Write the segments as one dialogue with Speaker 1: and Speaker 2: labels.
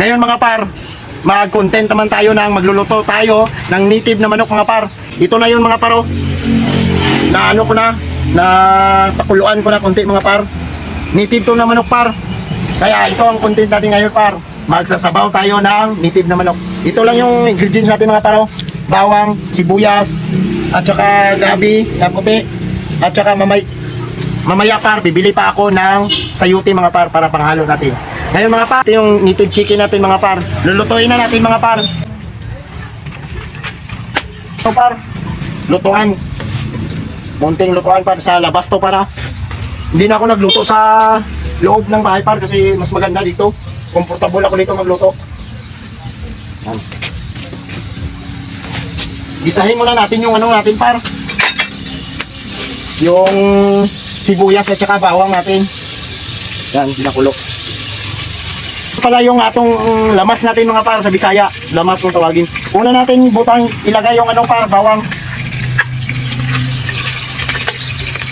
Speaker 1: Ngayon mga par, mag-content naman tayo ng magluluto tayo ng native na manok mga par. Ito na yun mga paro. Na ano ko na, na pakuluan ko na konti mga par. Native to na manok par. Kaya ito ang content natin ngayon par. Magsasabaw tayo ng native na manok. Ito lang yung ingredients natin mga paro. Bawang, sibuyas, at saka gabi na puti, at saka mamay, mamaya par, bibili pa ako ng sayuti mga par para panghalo natin. Ngayon mga par, ito yung native chicken natin mga par. Lulutuin na natin mga par. Ito par, lutuan. Munting lutuan par sa labas to para. Hindi na ako nagluto sa loob ng bahay par kasi mas maganda dito. Komportable ako dito magluto. Yan. Gisahin muna natin yung ano natin par. Yung sibuyas at saka bawang natin. Yan, pinakulo. Ito pala yung atong mm, lamas natin mga par sa Bisaya. Lamas kung tawagin. Una natin butang ilagay yung anong par, bawang.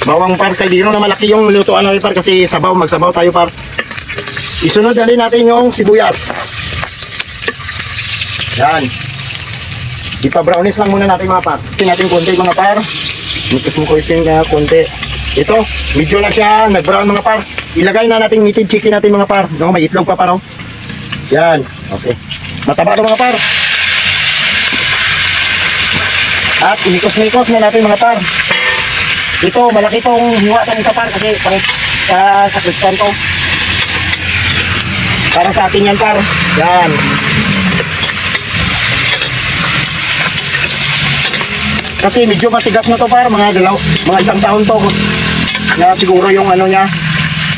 Speaker 1: Bawang par kaldero na malaki yung lutuan natin par kasi sabaw, magsabaw tayo par. Isunod dali natin yung sibuyas. Yan. Ipa-brownies lang muna natin mga par. Ito natin konti mga par. Mikos mo ko yung konti. Ito, medyo na siya nag-brown mga par. Ilagay na natin native chicken natin mga par. No, may itlog pa par. oh. Yan. Okay. Mataba to mga par. At inikos-mikos na natin mga par. Ito, malaki tong hiwa tong isa par kasi pang uh, sa kristan to. Para sa atin yan par. Yan. Kasi medyo matigas na to par, mga dalaw, mga isang taon to. Na siguro yung ano niya,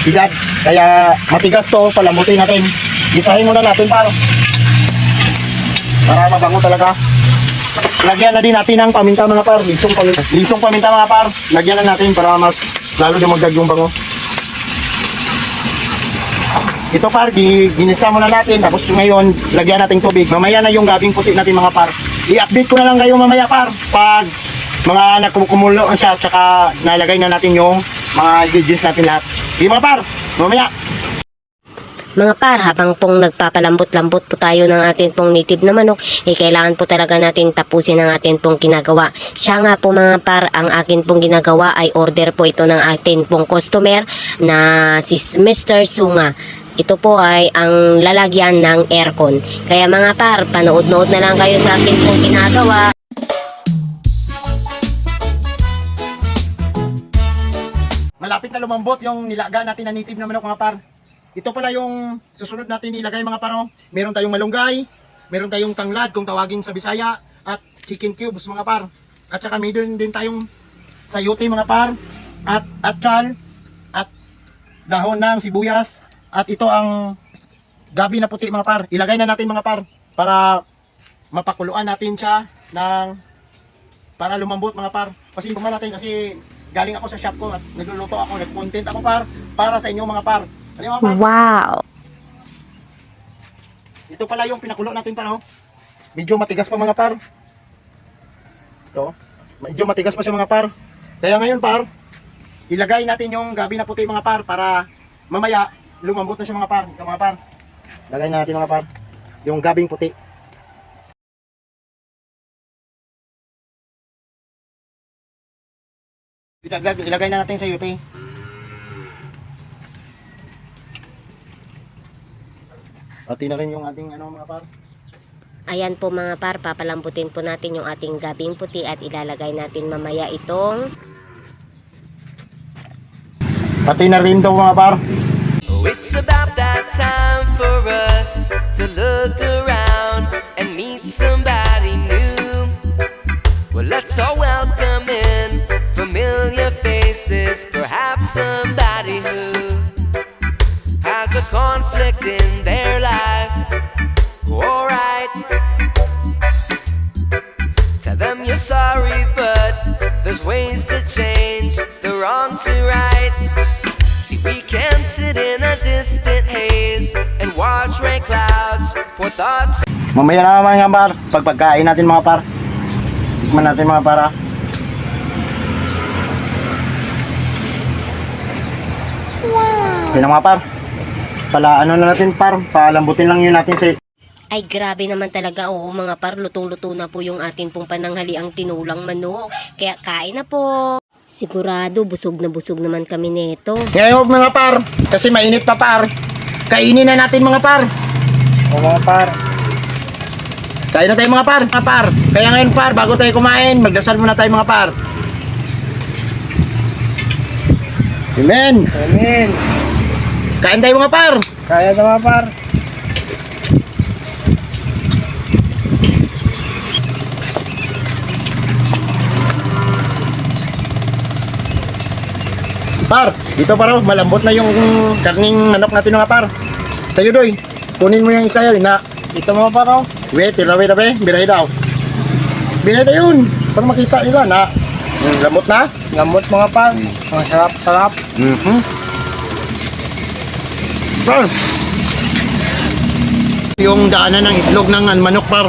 Speaker 1: edad. Kaya matigas to, palambutin natin. Gisahin muna natin par. Para mabango talaga. Lagyan na din natin ng paminta mga par, lisong paminta. Lisong paminta mga par, lagyan na natin para mas lalo dumagdag yung bango. Ito par, gi- ginisa muna natin, tapos ngayon, lagyan natin tubig. Mamaya na yung gabing puti natin mga par. I-update ko na lang kayo mamaya par, pag mga nakukumulo na siya, tsaka nalagay na natin yung mga ingredients natin lahat. Di mga par, mamaya.
Speaker 2: Mga par, habang pong nagpapalambot-lambot po tayo ng ating pong native na manok, eh kailangan po talaga natin tapusin ang ating pong ginagawa. Siya nga po mga par, ang akin pong ginagawa ay order po ito ng ating pong customer na si Mr. Sunga. Ito po ay ang lalagyan ng aircon. Kaya mga par, panood-nood na lang kayo sa akin pong ginagawa.
Speaker 1: Malapit na lumambot yung nilaga natin na native na manok mga par. Ito pala yung susunod natin ilagay mga paro. Meron tayong malunggay, meron tayong tanglad kung tawagin sa Bisaya, at chicken cubes mga par. At saka meron din tayong sayote mga par, at atchal, at dahon ng sibuyas, at ito ang gabi na puti mga par. Ilagay na natin mga par para mapakuluan natin siya ng para lumambot mga par. Kasi natin kasi galing ako sa shop ko at nagluluto ako, nag-content ako par para sa inyo mga par. Ano mga par?
Speaker 2: Wow!
Speaker 1: Ito pala yung pinakulo natin pa, no? Medyo matigas pa mga par. Ito. Medyo matigas pa siya mga par. Kaya ngayon par, ilagay natin yung gabi na puti mga par para mamaya lumambot na siya mga par. Ito mga par. Lagay natin mga par. Yung gabing puti. Ilagay, ilagay na natin sa UT. Pati na rin yung ating ano mga par.
Speaker 2: Ayan po mga par, papalambutin po natin yung ating gabing puti at ilalagay natin mamaya itong
Speaker 1: Pati na rin daw mga par.
Speaker 3: It's about that time for us to look around faces, perhaps somebody who has a conflict in their life. Alright. Tell them you're sorry, but there's ways to change the wrong to right. See, we can sit in a distant haze and watch rain clouds for thoughts.
Speaker 1: Mamaya na naman mga par. Pag pagkain natin mga par. Tikman natin mga para. Na mga par. Pala ano na natin par, palambutin lang yun natin si
Speaker 2: Ay grabe naman talaga oo mga par, lutong-luto na po yung atin pong pananghali ang tinulang manok. Kaya kain na po. Sigurado busog na busog naman kami neto.
Speaker 1: Ngayon mga par, kasi mainit pa par. Kainin na natin mga par.
Speaker 4: O mga par.
Speaker 1: Kain na tayo mga par, mga par. Kaya ngayon par, bago tayo kumain, magdasal muna tayo mga par. Amen.
Speaker 4: Amen.
Speaker 1: Kain tayo mga par.
Speaker 4: Kaya na mga par.
Speaker 1: Par, dito par, oh, malambot na yung karning manok natin mga par. Sa'yo doy, kunin mo yung isa yun na
Speaker 4: Ito mga par oh.
Speaker 1: Wait, tirawi na be, birahe daw. Birahe na yun, para makita nila na mm, lambot na.
Speaker 4: Lambot mga par. Mga sarap sarap.
Speaker 1: Mhm. Par. Yung daanan ng itlog ng ano, manok par.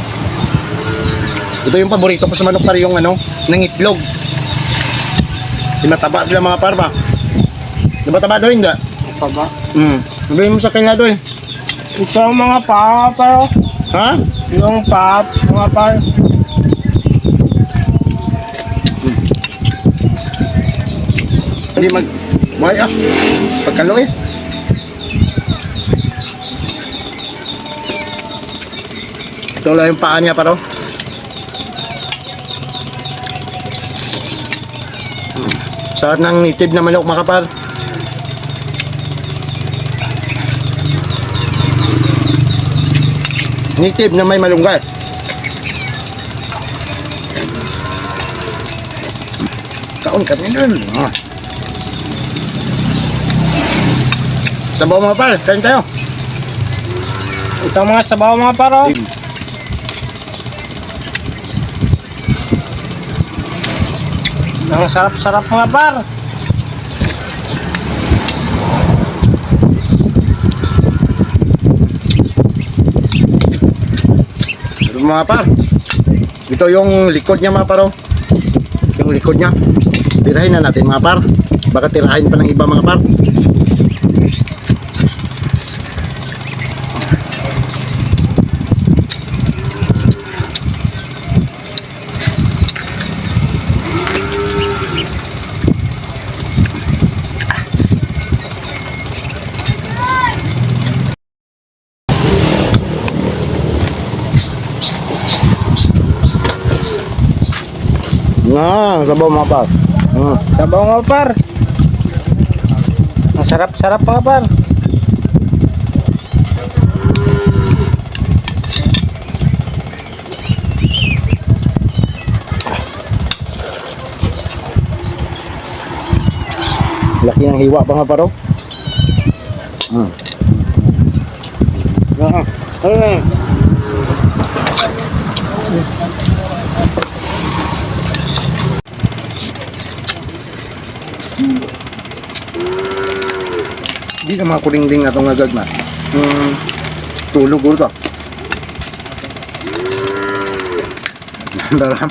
Speaker 1: Ito yung paborito ko sa manok par, yung ano, ng itlog. Di mataba sila mga par ba? Di ba taba doy, hindi?
Speaker 4: Pa ba?
Speaker 1: Hmm. Sabihin mo sa kanila doy.
Speaker 4: Ito ang mga pa par oh.
Speaker 1: Ha?
Speaker 4: Yung pa mga par.
Speaker 1: Hindi mag... May ah. Pagkalo eh. Lang yung paa niya paro. Sarap ng native na manok makapal. Native na may malunggay. Kaon kami nun. Sabaw mga pal, kain tayo.
Speaker 4: Ito mga sabaw mga par oh. Ang sarap-sarap mga par.
Speaker 1: Ito mga par. Ito yung likod niya mga paro. Yung likod niya. Tirahin na natin mga par. Baka tirahin pa ng iba mga par. Nga, sabaw mga par. Mm.
Speaker 4: Sabaw mga par. Ang sarap-sarap mga par.
Speaker 1: Laki ng hiwa pa mga paro. Mm.
Speaker 4: Ah, ah.
Speaker 1: di ka makulingding atong agag na. Mm, tulog guro to ah. daram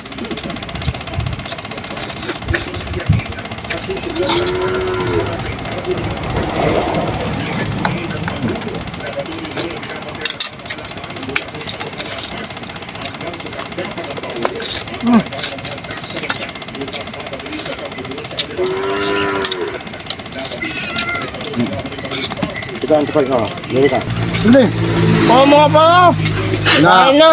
Speaker 1: Thank 75 na. Meron ka.
Speaker 4: Hindi. Oo mga pala.
Speaker 1: Na.
Speaker 4: Kain na.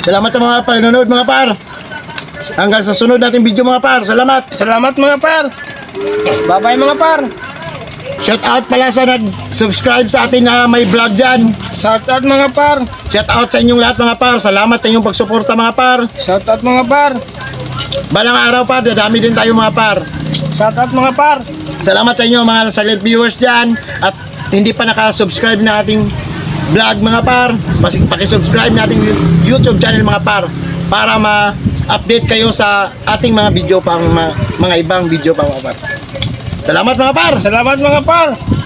Speaker 1: Salamat sa mga panonood mga par. Hanggang sa sunod nating video mga par. Salamat.
Speaker 4: Salamat mga par. Bye-bye mga par.
Speaker 1: Shout out pala sa nag-subscribe sa atin na may vlog dyan.
Speaker 4: Shout out mga par.
Speaker 1: Shout out sa inyong lahat mga par. Salamat sa inyong pagsuporta mga par.
Speaker 4: Shout out mga par.
Speaker 1: Balang araw pa, dadami din tayo mga par.
Speaker 4: Shout out mga par.
Speaker 1: Salamat sa inyo mga silent viewers dyan. At hindi pa nakasubscribe na ating vlog mga par. Mas pakisubscribe na ating YouTube channel mga par. Para ma-update kayo sa ating mga video pang mga, mga ibang video pa mga par. Salamat mga par.
Speaker 4: Salamat mga par.